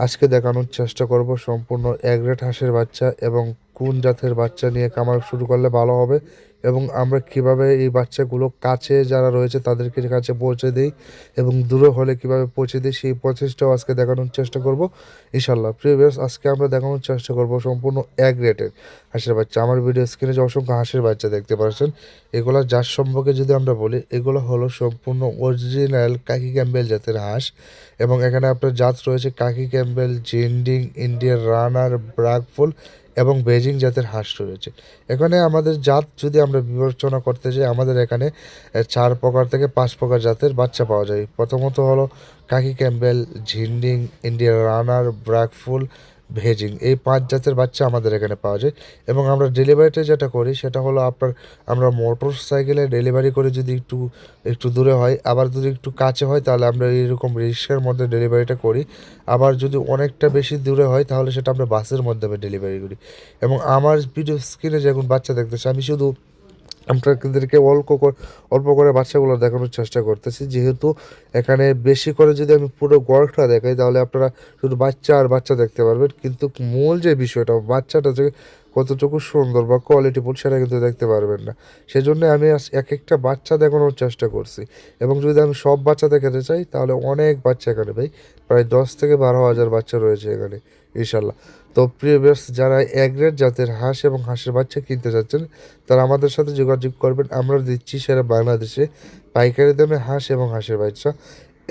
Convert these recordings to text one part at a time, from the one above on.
আজকে দেখানোর চেষ্টা করব সম্পূর্ণ এগ্রেট হাঁসের বাচ্চা এবং কোন জাতের বাচ্চা নিয়ে কামার শুরু করলে ভালো হবে এবং আমরা কীভাবে এই বাচ্চাগুলো কাছে যারা রয়েছে তাদেরকে কাছে পৌঁছে দিই এবং দূরে হলে কীভাবে পৌঁছে দিই সেই প্রচেষ্টাও আজকে দেখানোর চেষ্টা করব। ইনশাল্লাহ প্রিভিয়াস আজকে আমরা দেখানোর চেষ্টা করব সম্পূর্ণ এক রেটের হাঁসের বাচ্চা। আমার ভিডিও স্ক্রিনে যে অসংখ্য হাঁসের বাচ্চা দেখতে পাচ্ছেন, এগুলো যার সম্পর্কে যদি আমরা বলি, এগুলো হলো সম্পূর্ণ অরিজিনাল কাকি ক্যাম্বেল জাতের হাঁস এবং এখানে আপনার জাত রয়েছে কাকি ক্যাম্বেল, জেন্ডিং, ইন্ডিয়ান রানার ব্রাকফুল এবং বেজিং জাতের হাঁস রয়েছে। এখানে আমাদের জাত যদি আমরা বিবেচনা করতে যাই, আমাদের এখানে চার প্রকার থেকে পাঁচ প্রকার জাতের বাচ্চা পাওয়া যায়। প্রথমত হলো কাকি ক্যাম্বেল, ঝিন্ডিং, ইন্ডিয়ান রানার ব্রাকফুল ভেজিং, এই পাঁচ জাতের বাচ্চা আমাদের এখানে পাওয়া যায়। এবং আমরা ডেলিভারিটা যেটা করি, সেটা হলো আপনার, আমরা মোটর সাইকেলে ডেলিভারি করে যদি একটু একটু দূরে হয়। আবার যদি একটু কাছে হয়, তাহলে আমরা এইরকম রিক্সার মধ্যে ডেলিভারিটা করি। আবার যদি অনেকটা বেশি দূরে হয়, তাহলে সেটা আমরা বাসের মাধ্যমে ডেলিভারি করি। এবং আমার ভিডিও স্ক্রিনে যখন বাচ্চা দেখতেছে, আমি শুধু আপনাদেরকে অল্প করে অল্প করে বাচ্চাগুলো দেখানোর চেষ্টা করতেছি। যেহেতু এখানে বেশি করে যদি আমি পুরো গড়টা দেখাই, তাহলে আপনারা শুধু বাচ্চা আর বাচ্চা দেখতে পারবেন। কিন্তু মূল যে বিষয়টা, বাচ্চাটা যে কতটুকু সুন্দর বা কোয়ালিটিফুল সেটা কিন্তু দেখতে পারবেন না। সেজন্য আমি এক একটা বাচ্চা দেখানোর চেষ্টা করছি। এবং যদি আমি সব বাচ্চা দেখাতে চাই, তাহলে অনেক বাচ্চা এখানে ভাই। প্রায় দশ থেকে বারো হাজার বাচ্চা রয়েছে এখানে ইনশাল্লাহ তো প্রিভিয়াস যারা এগ্রেড জাতের হাঁস এবং হাঁসের বাচ্চা কিনতে চাচ্ছেন, তারা আমাদের সাথে যোগাযোগ করবেন। আমরা দিচ্ছি সারা বাংলাদেশে পাইকারি দামে হাঁস এবং হাঁসের বাচ্চা।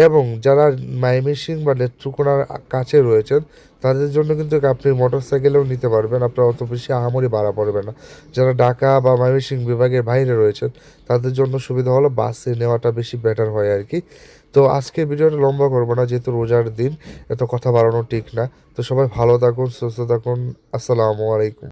এবং যারা মাইমিসিং বা নেত্রকোনার কাছে রয়েছেন, তাদের জন্য কিন্তু আপনি মোটর সাইকেলেও নিতে পারবেন। আপনার অত বেশি আহামরি ভাড়া পড়বে না। যারা ঢাকা বা ময়মনসিং বিভাগের বাইরে রয়েছেন, তাদের জন্য সুবিধা হলো বাসে নেওয়াটা বেশি বেটার হয় আর কি। তো আজকের ভিডিওটা লম্বা করব না, যেহেতু রোজার দিন, এত কথা বাড়ানো ঠিক না। তো সবাই ভালো থাকুন, সুস্থ থাকুন। আসসালামু আলাইকুম।